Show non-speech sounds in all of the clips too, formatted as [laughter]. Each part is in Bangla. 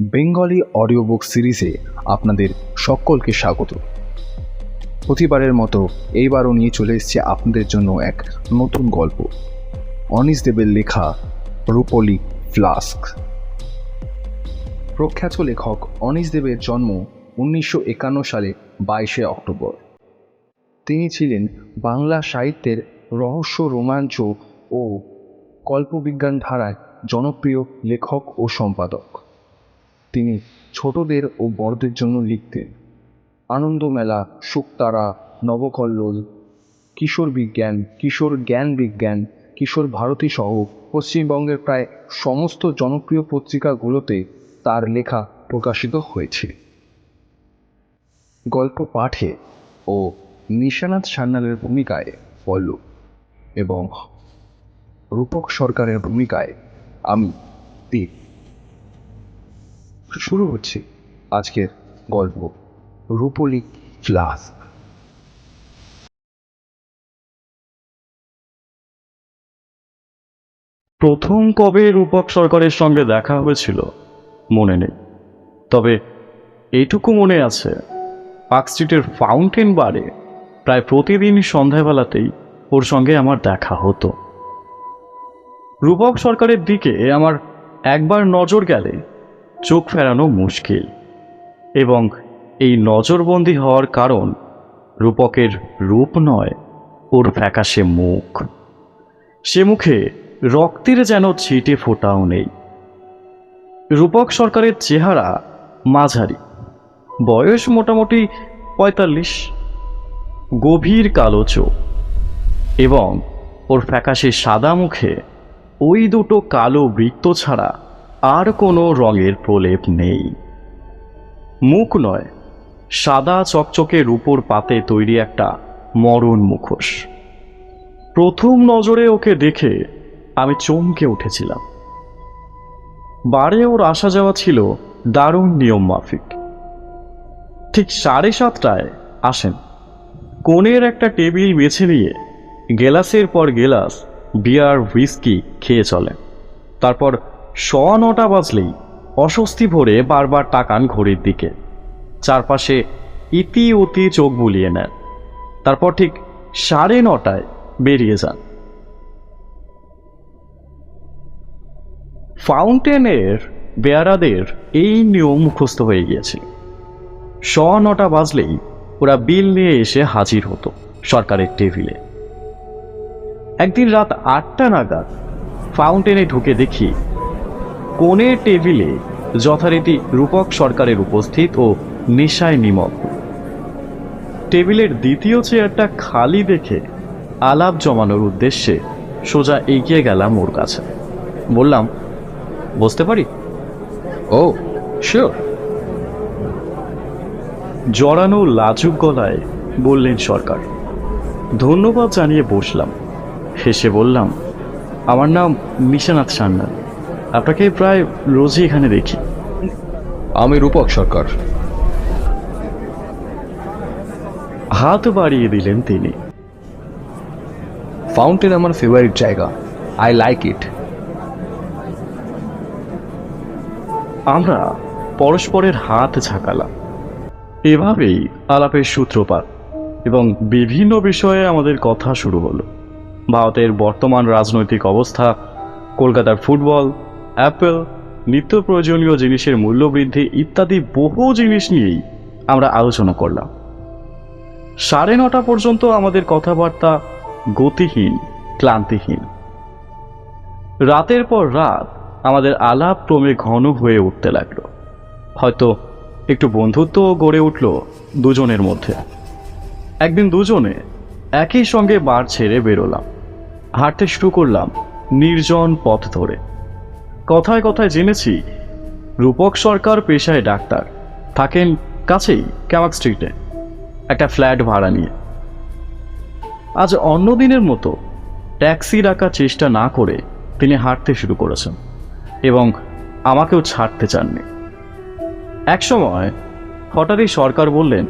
বেঙ্গলি অডিও বুক সিরিজে আপনাদের সকলকে স্বাগত। প্রতিবারের মতো এইবারও নিয়ে চলে এসেছে আপনাদের জন্য এক নতুন গল্প। অনিস দেবের লেখা রূপলি ফ্লাস্ক। প্রখ্যাত লেখক অনিস দেবের জন্ম উনিশশো একান্ন সালে বাইশে অক্টোবর। তিনি ছিলেন বাংলা সাহিত্যের রহস্য রোমাঞ্চ ও কল্পবিজ্ঞান ধারায় জনপ্রিয় লেখক ও সম্পাদক। তিনি ছোটদের ও বড়দের জন্য লিখতেন। আনন্দমেলা, শুকতারা, নবকল্লোল, কিশোর বিজ্ঞান, কিশোর জ্ঞান বিজ্ঞান, কিশোর ভারতী সহ পশ্চিমবঙ্গের প্রায় সমস্ত জনপ্রিয় পত্রিকাগুলোতে তার লেখা প্রকাশিত হয়েছে। গল্প পাঠে ও নিশানাথ সান্যালের ভূমিকায় পল্লব এবং রূপক সরকারের ভূমিকায় আমি দীপ শুরু হচ্ছে আজকের গল্প, রূপলি ফ্লাস্ক প্রথম কবে রূপক সরকারের সঙ্গে দেখা হয়েছিল, মনে নেই। তবে এইটুকু মনে আছে, পার্ক স্ট্রিটের ফাউন্টেন বারে প্রায় প্রতিদিন সন্ধ্যাবেলাতেই ওর সঙ্গে আমার দেখা হতো। রূপক সরকারের দিকে আমার একবার নজর গেলে চোখ ফেরানো মুশকিল এবং এই নজরবন্দি হওয়ার কারণ রূপকের রূপ নয়, ওর ফ্যাকাশে মুখ। সে মুখে রক্তের যেন ছিটে ফোটাও নেই। রূপক সরকারের চেহারা মাঝারি, বয়স মোটামুটি পঁয়তাল্লিশ, গভীর কালো চোখ এবং ওর ফ্যাকাশে সাদা মুখে ওই দুটো কালো বৃত্ত ছাড়া আর কোনো রঙের প্রলেপ নেই। মুখ নয়, সাদা চকচকে রূপোর পাতে তৈরি একটা মরণ মুখোশ। প্রথম নজরে ওকে দেখে আমি চমকে উঠেছিলাম। বারে ওর আসা যাওয়া ছিল দারুণ নিয়ম মাফিক। ঠিক সাড়ে সাতটায় আসেন। কোণের একটা টেবিল বেছে নিয়ে গেলাসের পর গেলাস, বিয়ার, হুইস্কি খেয়ে চলেন। তারপর শ নটা বাজলেই অস্বস্তি ভরে বারবার তাকান ঘড়ির দিকে। চারপাশে ইতি অতি চোখ বুলিয়ে নেন। তারপর ঠিক সাড়ে নটায় বেরিয়ে যান। ফাউন্টেনের বেয়ারাদের এই নিয়ম মুখস্থ হয়ে গিয়েছে। শ নটা বাজলেই ওরা বিল নিয়ে এসে হাজির হতো সরকারের টেবিলে। একদিন রাত আটটা নাগাদ ফাউন্টেনে ঢুকে দেখি কোণের টেবিলে যথারীতি রূপক সরকারের উপস্থিত ও নেশায় নিমগ্ন। টেবিলের দ্বিতীয় চেয়ারটা খালি দেখে আলাপ জমানোর উদ্দেশ্যে সোজা এগিয়ে গেলাম ওর কাছে। বললাম বসতে পারি? ও শিওর জড়ানো লাজুক গলায় বললেন সরকার। ধন্যবাদ জানিয়ে বসলাম। হেসে বললাম আমার নাম নিশানাথ সান্যাল। আপনাকে প্রায় রোজই এখানে দেখি। আমি রূপক সরকার। হাত বাড়িয়ে দিলেন তিনি। ফাউন্টেন আমার ফেভারিট জায়গা। আই লাইক ইট আমরা পরস্পরের হাত ঝাঁকালাম। এভাবেই আলাপের সূত্রপাত এবং বিভিন্ন বিষয়ে আমাদের কথা শুরু হলো। ভারতের বর্তমান রাজনৈতিক অবস্থা কলকাতার ফুটবল অ্যাপেল নিত্য প্রয়োজনীয় জিনিসের মূল্য বৃদ্ধি ইত্যাদি বহু জিনিস নিয়েই আমরা আলোচনা করলাম। সাড়ে নটা পর্যন্ত আমাদের কথাবার্তা গতিহীন, ক্লান্তিহীন। রাতের পর রাত আমাদের আলাপ ক্রমে ঘন হয়ে উঠতে লাগল। হয়তো একটু বন্ধুত্বও গড়ে উঠল দুজনের মধ্যে। একদিন দুজনে একই সঙ্গে বার ছেড়ে বেরোলাম। হাঁটতে শুরু করলাম নির্জন পথ ধরে। কথায় কথায় জেনেছি, রূপক সরকার পেশায় ডাক্তার। থাকেন কাছেই ক্যামাক স্ট্রিটে, একটা ফ্ল্যাট ভাড়া নিয়ে। আজ অন্য দিনের মতো ট্যাক্সি ডাকার চেষ্টা না করে তিনি হাঁটতে শুরু করেছেন এবং আমাকেও ছাড়তে চাননি। একসময় হঠাৎই সরকার বললেন,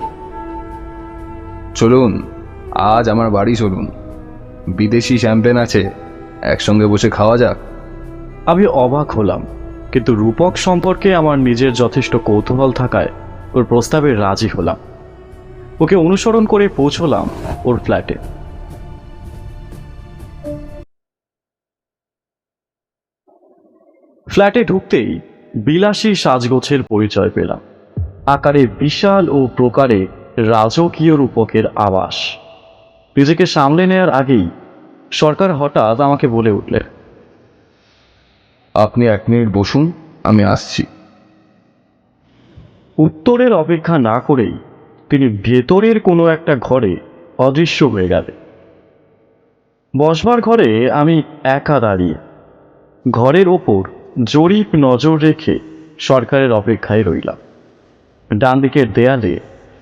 চলুন, আজ আমার বাড়ি চলুন। বিদেশি শ্যাম্পেন আছে, একসঙ্গে বসে খাওয়া যাক। আমি অবাক হলাম, কিন্তু রূপক সম্পর্কে আমার নিজের যথেষ্ট কৌতূহল থাকায় ওর প্রস্তাবে রাজি হলাম। ওকে অনুসরণ করে পৌঁছলাম ওর ফ্ল্যাটে। ফ্ল্যাটে ঢুকতেই বিলাসী সাজগোছের পরিচয় পেলাম। আকারে বিশাল ও প্রকারে রাজকীয় রূপকের আবাস। নিজেকে সামলে নেয়ার আগেই সরকার হঠাৎ আমাকে বলে উঠলে আপনি এক মিনিট বসুন, আমি আসছি। উত্তরের অপেক্ষা না করেই তিনি ভেতরের কোনো একটা ঘরে অদৃশ্য হয়ে গেলেন। বসবার ঘরে আমি একা দাঁড়িয়ে, ঘরের ওপর জরিপ নজর রেখে সরকারের অপেক্ষায় রইলাম। ডান দিকের দেয়ালে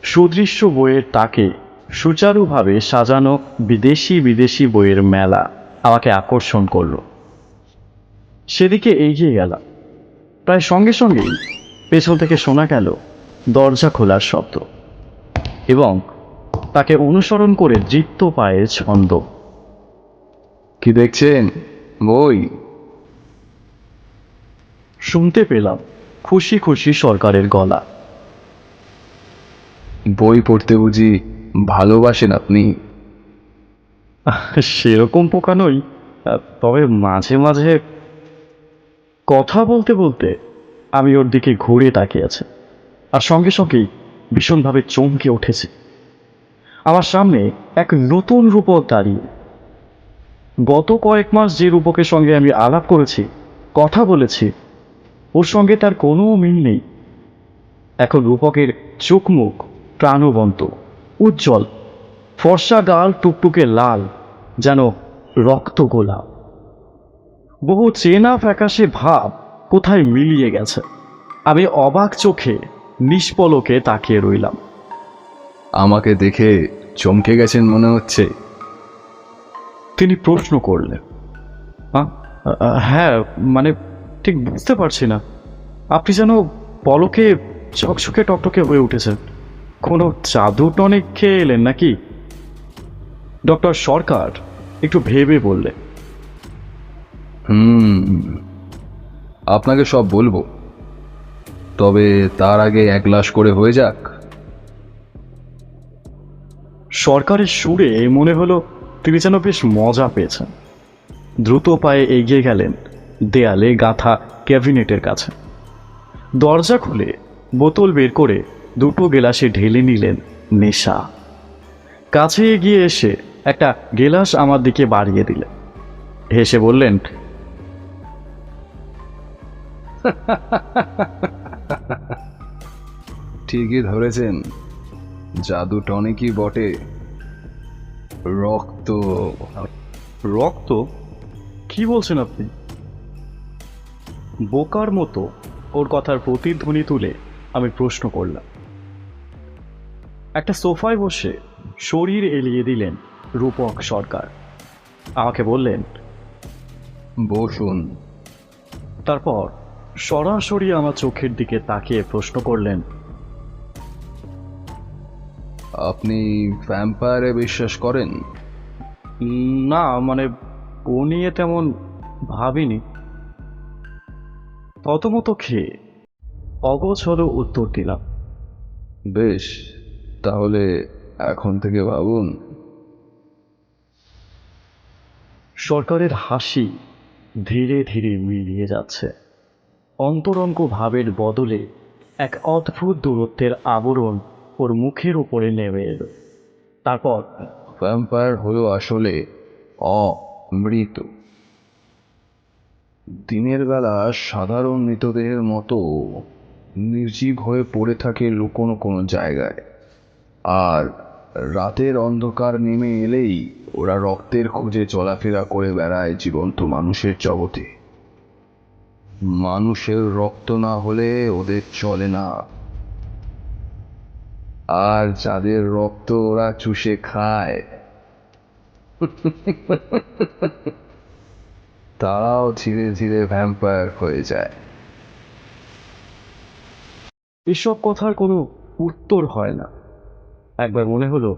সুদৃশ্য বইয়ের তাকে সুচারুভাবে সাজানো বিদেশি বিদেশি বইয়ের মেলা আমাকে আকর্ষণ করল। সেদিকে এগিয়ে গেলাম প্রায় সঙ্গে সঙ্গেই পেছন থেকে শোনা গেল দরজা খোলার শব্দ এবং তাকে অনুসরণ করে জিত্ত পায়ের ছন্দ। কি দেখছেন? বই। শুনতে পেলাম খুশি খুশি সরকারের গলা। বই পড়তে বুঝি ভালোবাসেন আপনি? সেরকম পোকা নই তবে মাঝে মাঝে কথা বলতে বলতে আমি ওর দিকে ঘুরে তাকিয়ে আছে আর সঙ্গে সঙ্গেই ভীষণভাবে চমকে উঠেছে। আমার সামনে এক নতুন রূপক দাঁড়িয়ে। গত কয়েক মাস যে রূপকের সঙ্গে আমি আলাপ করেছি, কথা বলেছি, ওর সঙ্গে তার কোনো মিল নেই। এখন রূপকের চোখ মুখ প্রাণবন্ত, উজ্জ্বল, ফর্সা গাল টুকটুকে লাল, যেন রক্ত গোলাপ। বহু চেনা ফ্যাকাশে ভাব কোথায় মিলিয়ে গেছে? আমি অবাক চোখে নিষ্পলকে তাকিয়ে রইলাম। আমাকে দেখে চমকে গেছেন মনে হচ্ছে। তিনি প্রশ্ন করলেন। হ্যাঁ মানে ঠিক বুঝতে পারছি না। আপনি যেন পলকে ঝকঝকে টকটকে হয়ে উঠেছেন। কোনো জাদু টনিক খেয়ে এলেন নাকি? ডক্টর সরকার একটু ভেবে বললে হুম, আপনাকে সব বলব। তবে তার আগে এক গ্লাস করে হয়ে যাক। সরকারের সুরে মনে হলো তিনি যেন বেশ মজা পেয়েছেন। দ্রুত পায়ে এগিয়ে গেলেন দেয়ালে গাঁথা ক্যাবিনেটের কাছে। দরজা খুলে বোতল বের করে দুটো গেলাসে ঢেলে নিলেন নেশা। কাছে এগিয়ে এসে একটা গেলাস আমার দিকে বাড়িয়ে দিলেন। হেসে বললেন ঠিকই ধরেছেন। জাদু টনিকই বটে। রক্ত। রক্ত? কি বলছেন আপনি? বোকার মতো ওর কথার প্রতিধ্বনি তুলে আমি প্রশ্ন করলাম। একটা সোফায় বসে শরীর এলিয়ে দিলেন রূপক সরকার। আমাকে বললেন বসুন। তারপর সরাসরি আমার চোখের দিকে তাকিয়ে প্রশ্ন করলেন আপনি ভ্যাম্পায়ারে বিশ্বাস করেন? না মানে ও নিয়ে তেমন ভাবিনি। ততমতো খেয়ে অগোছল উত্তর দিলাম। বেশ তাহলে এখন থেকে ভাবুন। সরকারের হাসি ধীরে ধীরে মিলিয়ে যাচ্ছে। অন্তরঙ্গ ভাবের বদলে এক অদ্ভুত দূরত্বের আবরণ ওর মুখের উপরে নেমে এলো। তারপর ভ্যাম্পায়ার হলো আসলে অমৃত। দিনের বেলা সাধারণ মৃতদেহের মতো নির্জীব হয়ে পড়ে থাকে লুকোনো কোনো জায়গায়। আর রাতের অন্ধকার নেমে এলেই ওরা রক্তের খোঁজে চলাফেরা করে বেড়ায় জীবন্ত মানুষের জগতে। মানুষের রক্ত না হলে ওদের চলে না। আর যাদের রক্ত ওরা চুষে খায়। [laughs] তারাও ধীরে ধীরে ভ্যাম্পায়ার হয়ে যায়। এসব কথার কোনো উত্তর হয় না। একবার মনে হলো,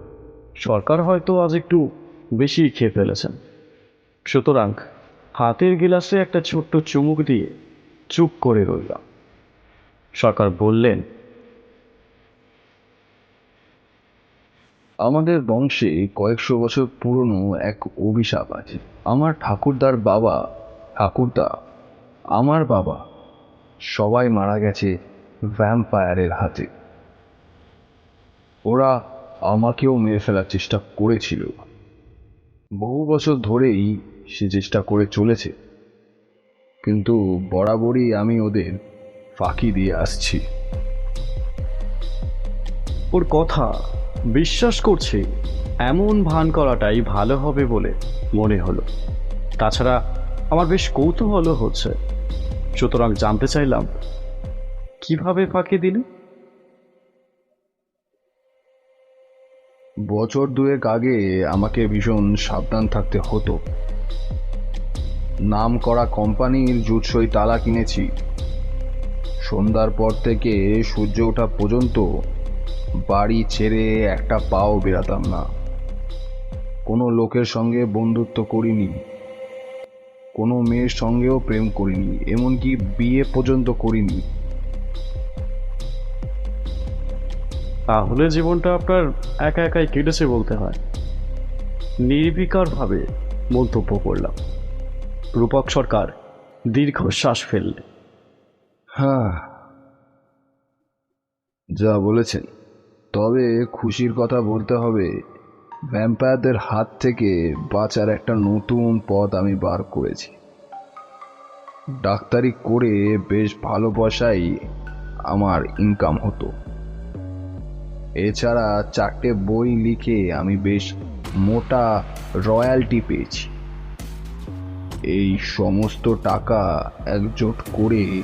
সরকার হয়তো আজ একটু বেশি খেয়ে ফেলেছেন। সুতরাং হাতের গিলাসে একটা ছোট্ট চুমুক দিয়ে চুপ করে রইলাম। সরকার বললেন, আমাদের বংশে কয়েকশো বছর পুরনো এক অভিশাপ আছে। আমার ঠাকুরদার বাবা, ঠাকুরদা, আমার বাবা সবাই মারা গেছে ভ্যাম্পায়ারের হাতে। ওরা আমাকেও মেরে ফেলার চেষ্টা করেছিল। বহু বছর ধরেই সে চেষ্টা করে চলেছে। কিন্তু বরাবরই আমি ওদের ফাঁকি দিয়ে আসছি। ওর কথা বিশ্বাস করছি এমন ভান করাটাই ভালো হবে বলে মনে হলো। তাছাড়া আমার বেশ কৌতূহলও হচ্ছে। সুতরাং জানতে চাইলাম কীভাবে ফাঁকি দিলে? বছর দুয়েক আগে আমাকে ভীষণ সাবধান থাকতে হতো। নাম করা কোম্পানির জুৎসই তালা কিনেছি। সন্ধ্যার পর থেকে সূর্য ওঠা পর্যন্ত বাড়ি ছেড়ে একটা পাও বেরাতাম না। কোনো লোকের সঙ্গে বন্ধুত্ব করিনি। কোনো মেয়ের সঙ্গেও প্রেম করিনি, এমনকি বিয়ে পর্যন্ত করিনি। তাহলে জীবনটা আপনার একা একাই কেটেছে বলতে হয়। নির্বিকারভাবে মন্তব্য করলাম। রূপক সরকার দীর্ঘশ্বাস ফেললে। হ্যাঁ যা বলেছেন। তবে খুশির কথা বলতে হবে ভ্যাম্পায়ারদের হাত থেকে বাঁচার একটা নতুন পথ আমি বার করেছি। ডাক্তারি করে বেশ ভালো পয়সাই আমার ইনকাম হতো। এছাড়া চারটে বই লিখে আমি বেশ মোটা রয়্যালটি পেয়েছি। এই সমস্ত টাকা একজোট করে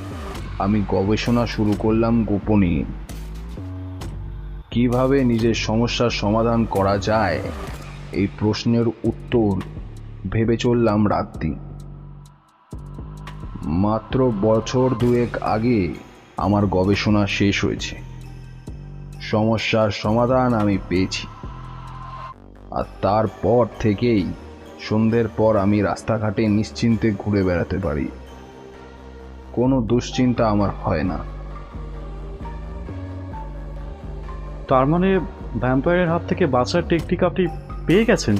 আমি গবেষণা শুরু করলাম গোপনে। কীভাবে নিজের সমস্যার সমাধান করা যায়? এই প্রশ্নের উত্তর ভেবে চললাম রাত্রি। মাত্র বছর দুয়েক আগে আমার গবেষণা শেষ হয়েছে। সমস্যার সমাধান আমি পেয়েছি। আর তারপর থেকেই সন্ধ্যের পর আমি রাস্তাঘাটে নিশ্চিন্তে ঘুরে বেড়াতে পারি। কোনো দুশ্চিন্তা আমার হয় না। তার মানে ভ্যাম্পায়ারের হাত থেকে বাঁচার টেকনিক আপনি পেয়ে গেছেন?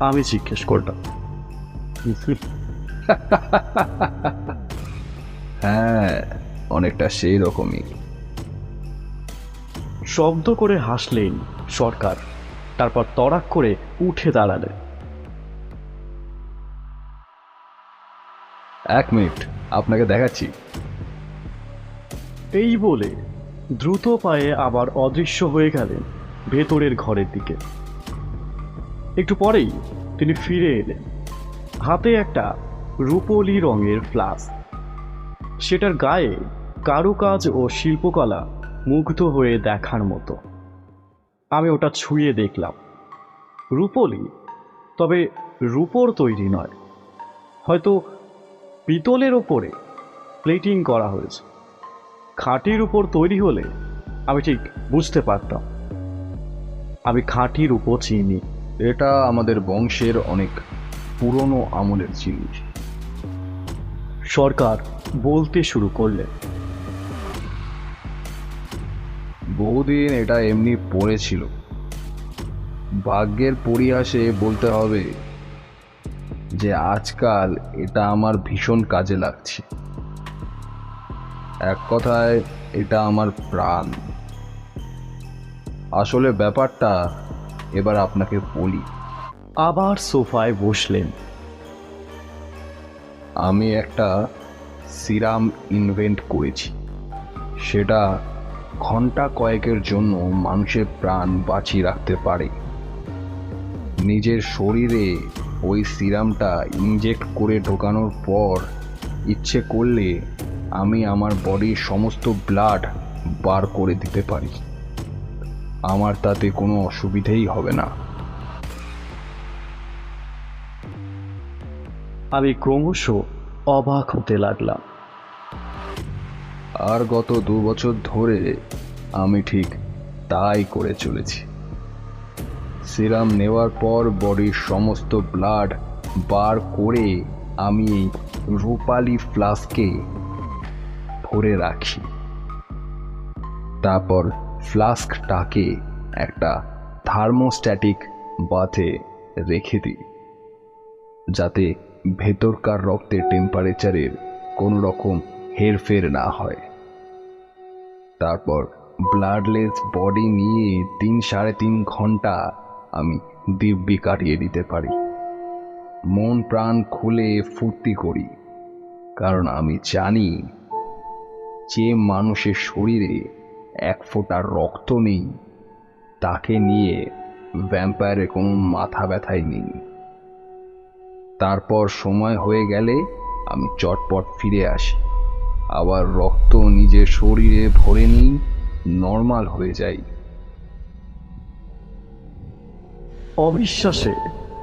আমি জিজ্ঞেস করলাম। [laughs] হ্যাঁ অনেকটা সেই রকমই। শব্দ করে হাসলেন সরকার তারপর তড়াক করে উঠে দাঁড়ালেন। এক মিনিট, আপনাকে দেখাচ্ছি। এই বলে দ্রুত পায়ে আবার অদৃশ্য হয়ে গেলেন ভেতরের ঘরের দিকে। একটু পরেই তিনি ফিরে এলেন। হাতে একটা রূপলি রঙের ফ্লাস্ক। সেটার গায়ে কারুকাজ ও শিল্পকলা মুগ্ধ হয়ে দেখার মতো। আমি ওটা ছুঁয়ে দেখলাম। রূপলি? তবে রূপোর তৈরি নয়। হয়তো পিতলের ওপরে প্লেটিং করা হয়েছে। খাঁটির উপর তৈরি হলে আমি ঠিক বুঝতে পারতাম। আমি খাঁটির উপর চিনি। এটা আমাদের বংশের অনেক পুরনো আমলের জিনিস সরকার বলতে শুরু করলেন। বহুদিন এটা এমনি পড়েছিল। ভাগ্যের পরিহাসে বলতে হবে যে আজকাল এটা আমার ভীষণ কাজে লাগছে। এক কথায়, এটা আমার প্রাণ। আসলে ব্যাপারটা এবার আপনাকে বলি। আবার সোফায় বসলেন। আমি একটা সিরাম ইনভেন্ট করেছি। সেটা ঘণ্টা কয়েকের জন্য মানুষের প্রাণ বাঁচিয়ে রাখতে পারে। নিজের শরীরে ওই সিরামটা ইনজেক্ট করে ঢোকানোর পর ইচ্ছে করলে আমি আমার বডির সমস্ত ব্লাড বার করে দিতে পারি। আমার তাতে কোনো অসুবিধেই হবে না। আমি ক্রমশ অবাক হতে লাগলাম। আর গত দু বছর ধরে আমি ঠিক তাই করে চলেছি। সিরাম নেওয়ার পর বডির সমস্ত ব্লাড বার করে আমি রূপালি ফ্লাস্কে ভরে রাখি। তারপর ফ্লাস্কটাকে একটা থার্মোস্ট্যাটিক বাথে রেখে দিই, যাতে ভেতরকার রক্তের টেম্পারেচারের কোনো রকম হেরফের না হয়। তারপর ব্লাডলেস বডি নিয়ে তিন সাড়ে তিন ঘণ্টা আমি দিব্যি কাটিয়ে দিতে পারি। মন প্রাণ খুলে ফুর্তি করি, কারণ আমি জানি যে মানুষের শরীরে এক ফোঁটা রক্ত নেই, তাকে নিয়ে ভ্যাম্পায়ারের কোনো মাথা ব্যথাই নেই। তারপর সময় হয়ে গেলে আমি চটপট ফিরে আসি। আবার রক্ত নিজের শরীরে ভরে নিই নর্মাল হয়ে যাই। অবিশ্বাসে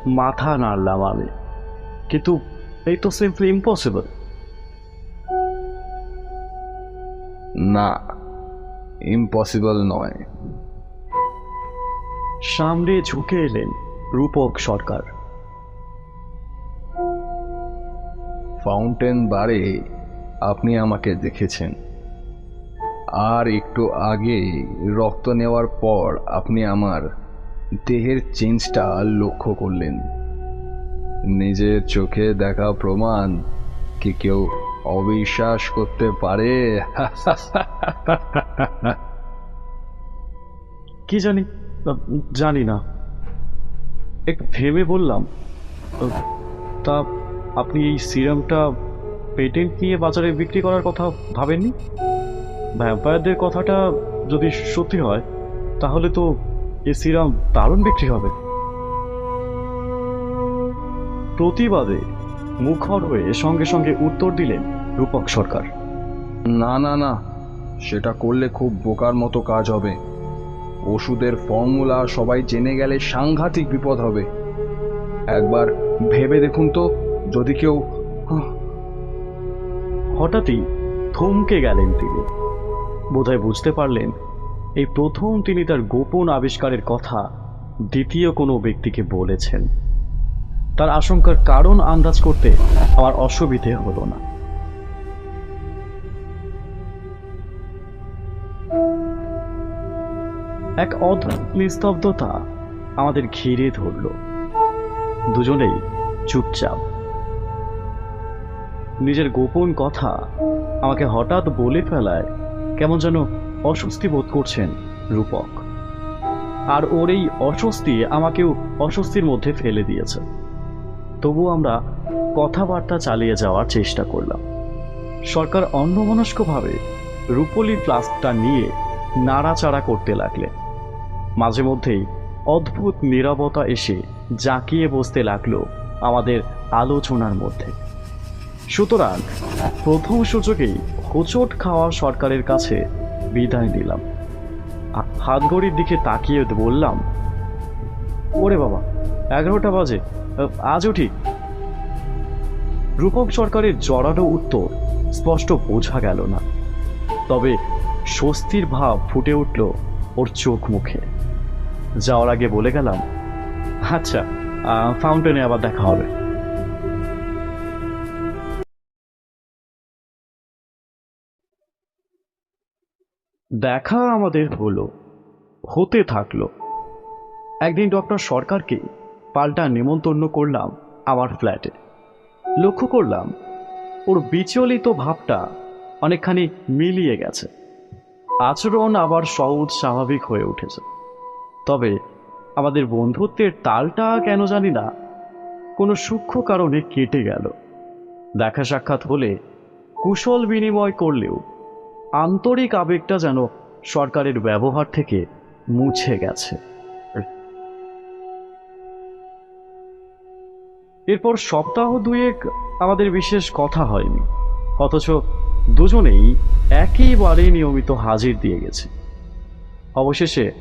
মাথা নাড়লাম আমি। কিন্তু এই তো সিম্পলি ইম্পসিবল না ইম্পসিবল নয়। সামনে ঝুঁকে এলেন রূপক সরকার। ফাউন্টেন বারে আপনি আমাকে দেখেছেন। আর একটু আগে রক্ত নেওয়ার পর আপনি আমার দেহের চেঞ্জটা লক্ষ্য করলেন। নিজের চোখে দেখা প্রমাণ কি কেউ অবিশ্বাস করতে পারে? [laughs] কি জানি জানি না। একটু ভেবে বললাম, তা আপনি এই সিরামটা পেটেন্ট নিয়ে বাজারে বিক্রি করার কথা ভাবেননি? ভ্যাম্পায়ারদের কথাটা যদি সত্যি হয়, তাহলে তো এই সিরাম দারুণ বিক্রি হবে। প্রতিবাদে মুখর হয়ে সঙ্গে সঙ্গে উত্তর দিলেন রূপক সরকার। না না না সেটা করলে খুব বোকার মতো কাজ হবে। ওষুধের ফর্মুলা সবাই জেনে গেলে সাংঘাতিক বিপদ হবে। একবার ভেবে দেখুন তো যদি কেউ হঠাৎই থমকে গেলেন তিনি। বোধহয় বুঝতে পারলেন এই প্রথম তিনি তার গোপন আবিষ্কারের কথা দ্বিতীয় কোনো ব্যক্তিকে বলেছেন। তার আশঙ্কার কারণ আন্দাজ করতে আমার অসুবিধে হলো না। এক অদ্ভুত নিস্তব্ধতা আমাদের ঘিরে ধরল। দুজনেই চুপচাপ। নিজের গোপন কথা আমাকে হঠাৎ বলে ফেলায় কেমন যেন অস্বস্তি বোধ করছেন রূপক। আর ওর এই অস্বস্তি আমাকেও অস্বস্তির মধ্যে ফেলে দিয়েছে। তবু আমরা কথাবার্তা চালিয়ে যাওয়ার চেষ্টা করলাম। সরকার অন্যমনস্কভাবে রূপলি ফ্লাস্কটা নিয়ে নাড়াচাড়া করতে লাগলেন মাঝে মধ্যেই অদ্ভুত নীরবতা এসে জাঁকিয়ে বসতে লাগল আমাদের আলোচনার মধ্যে। সুতরাং প্রথম সুযোগেই হোঁচট খাওয়া সরকারের কাছে বিদায় দিলাম আ- হাতঘড়ির দিকে তাকিয়ে বললাম, ওরে বাবা, এগারোটা বাজে আজ ঠিক রূপক সরকারের জড়ানো উত্তর স্পষ্ট বোঝা গেল না। তবে স্বস্তির ভাব ফুটে উঠল ওর চোখ মুখে। যাওয়ার আগে বলে গেলাম আচ্ছা ফাউন্টেনে আবার দেখা হবে। দেখা আমাদের হলো, হতে থাকল। একদিন ডক্টর সরকারকে পাল্টা নেমন্তন্ন করলাম আমার ফ্ল্যাটে। লক্ষ্য করলাম, ওর বিচলিত ভাবটা অনেকখানি মিলিয়ে গেছে। আচরণ আবার সহজ স্বাভাবিক হয়ে উঠেছে। তবে আমাদের বন্ধুত্বের তালটা কেন জানি না, কোনো সূক্ষ্ম কারণে কেটে গেল। দেখা সাক্ষাৎ হলে কুশল বিনিময় করলেও আন্তরিক আবেগটা যেন সরকারের ব্যবহার থেকে মুছে গেছে। এরপর সপ্তাহ দুয়েক আমাদের বিশেষ কথা হয়নি, অথচ দুজনেই একেবারে নিয়মিত হাজির দিয়ে গেছে। অবশেষে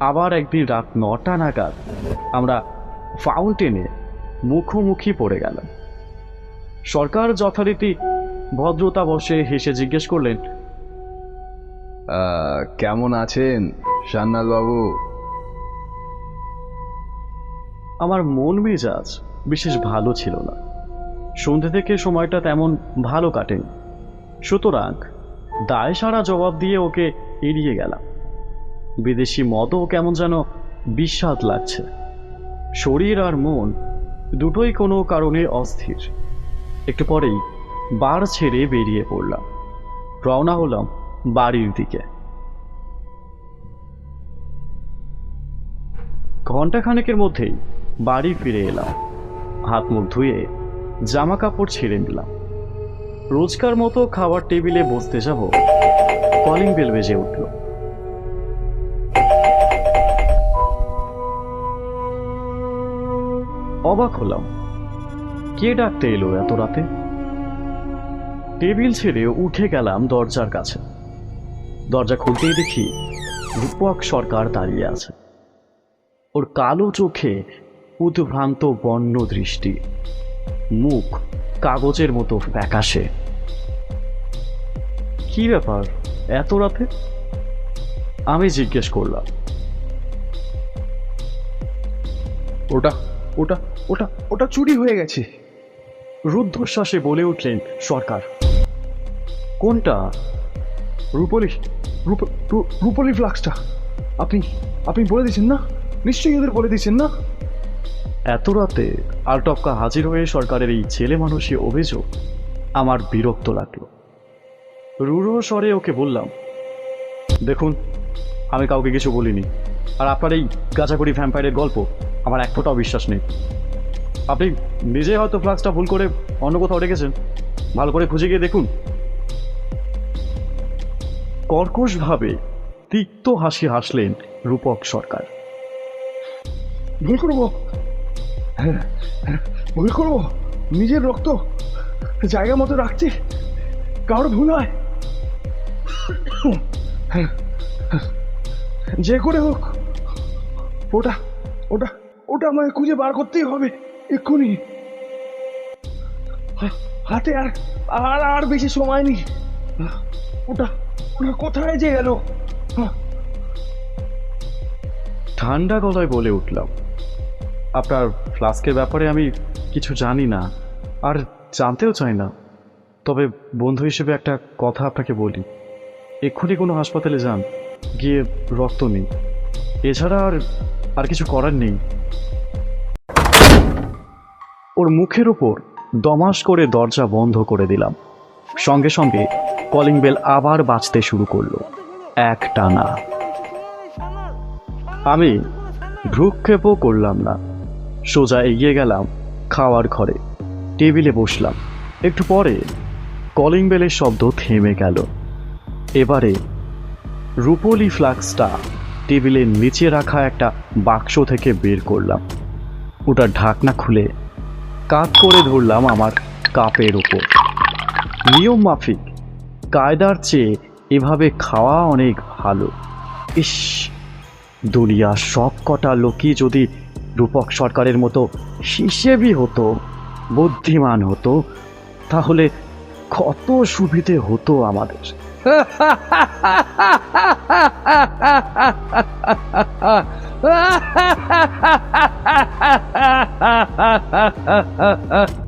আবার একদিন রাত নটা নাগাদ আমরা ফাউন্টেনে মুখোমুখি পড়ে গেলাম। সরকার যথারীতি ভদ্রতা বসে হেসে জিজ্ঞেস করলেন কেমন আছেন সান্নাল বাবু? আমার মন মেজাজ বিশেষ ভালো ছিল না। সন্ধে থেকে সময়টা তেমন ভালো কাটেনি। সুতরাং দায় সারা জবাব দিয়ে ওকে এড়িয়ে গেলাম। বিদেশি মদও কেমন যেন বিস্বাদ লাগছে। শরীর আর মন দুটোই কোনো কারণে অস্থির। একটু পরেই বার ছেড়ে বেরিয়ে পড়লাম। রওনা হলাম বাড়ির দিকে। ঘন্টাখানেকের মধ্যেই বাড়ি ফিরে এলাম। হাত মুখ ধুয়ে জামা কাপড় ছেড়ে নিলাম। রোজকার মতো খাবার টেবিলে বসতে যাব, কলিং বেল বেজে উঠল। অবাক হলাম, কে ডাকতে এলো এত রাতে? টেবিল ছেড়ে উঠে গেলাম দরজার কাছে। দরজা খুলতেই দেখি রূপক সরকার দাঁড়িয়ে আছে। ওর কালো চোখে উদ্ভ্রান্ত বন্য দৃষ্টি। মুখ কাগজের মতো ফ্যাকাশে। কি ব্যাপার? এত রাতে? আমি জিজ্ঞেস করলাম। ওটা ওটা ওটা ওটা চুরি হয়ে গেছে। রুদ্ধশ্বাসে বলে উঠলেন সরকার। কোনটা? রূপলি রূপলি ফ্লাক্সটা। আপনি আপনি বলে দিয়েছেন না? নিশ্চয়ই ওদের বলে দিয়েছেন না? এত রাতে আলটপকা হাজির হয়ে সরকারের এই ছেলে মানুষই অভিযোগ আমার বিরক্ত লাগল। রুড়ো স্বরে ওকে বললাম, দেখুন, আমি কাউকে কিছু বলিনি। আর আপনার এই গাছাকড়ি ভ্যাম্পায়ারের গল্প আমার এক ফোঁটাও বিশ্বাস নেই। আপনি নিজে হয়তো ফ্লাক্সটা ভুল করে অন্য কোথাও রেখেছেন। ভালো করে খুঁজে গিয়ে দেখুন। কর্কশভাবে তিক্ত হাসি হাসলেন রূপক সরকার। ভুল করব। হ্যাঁ, হ্যাঁ, ভুল করব। নিজের রক্ত জায়গা মতো রাখছি। কারোর ভুল হয় হ্যাঁ, যে করে হোক ওটা ওটা ওটা আমাকে খুঁজে বার করতেই হবে এক্ষুনি। হাতে আর আর আর বেশি সময় নেই। ওটা কোথায় যে গেল? হ্যাঁ, ঠান্ডা গলায় বলে উঠলাম। আপনার ফ্লাস্কের ব্যাপারে আমি কিছু জানি না আর জানতেও চাই না। তবে বন্ধু হিসেবে একটা কথা আপনাকে বলি। এক্ষুনি কোনো হাসপাতালে যান গিয়ে রক্ত নিন। এছাড়া আর আর কিছু করার নেই। ওর মুখের ওপর দমাস করে দরজা বন্ধ করে দিলাম। সঙ্গে সঙ্গে কলিং বেল আবার বাজতে শুরু করল। এক টানা। আমি ভ্রুক্ষেপও করলাম না। সোজা এগিয়ে গেলাম খাওয়ার ঘরে। টেবিলে বসলাম। একটু পরে কলিং বেলের শব্দ থেমে গেল। এবারে রূপলি ফ্লাক্সটা টেবিলের নিচে রাখা একটা বাক্স থেকে বের করলাম। ওটা ঢাকনা খুলে কাত করে ধরলাম আমার কাপের ওপর। নিয়ম মাফিক। কায়দার চেয়ে এভাবে খাওয়া অনেক ভালো। ইস, দুনিয়ার সব কটা লোকই যদি রূপক সরকারের মতো হিসেবই হতো, বুদ্ধিমান হতো, তাহলে কত সুবিধে হতো আমাদের? [laughs]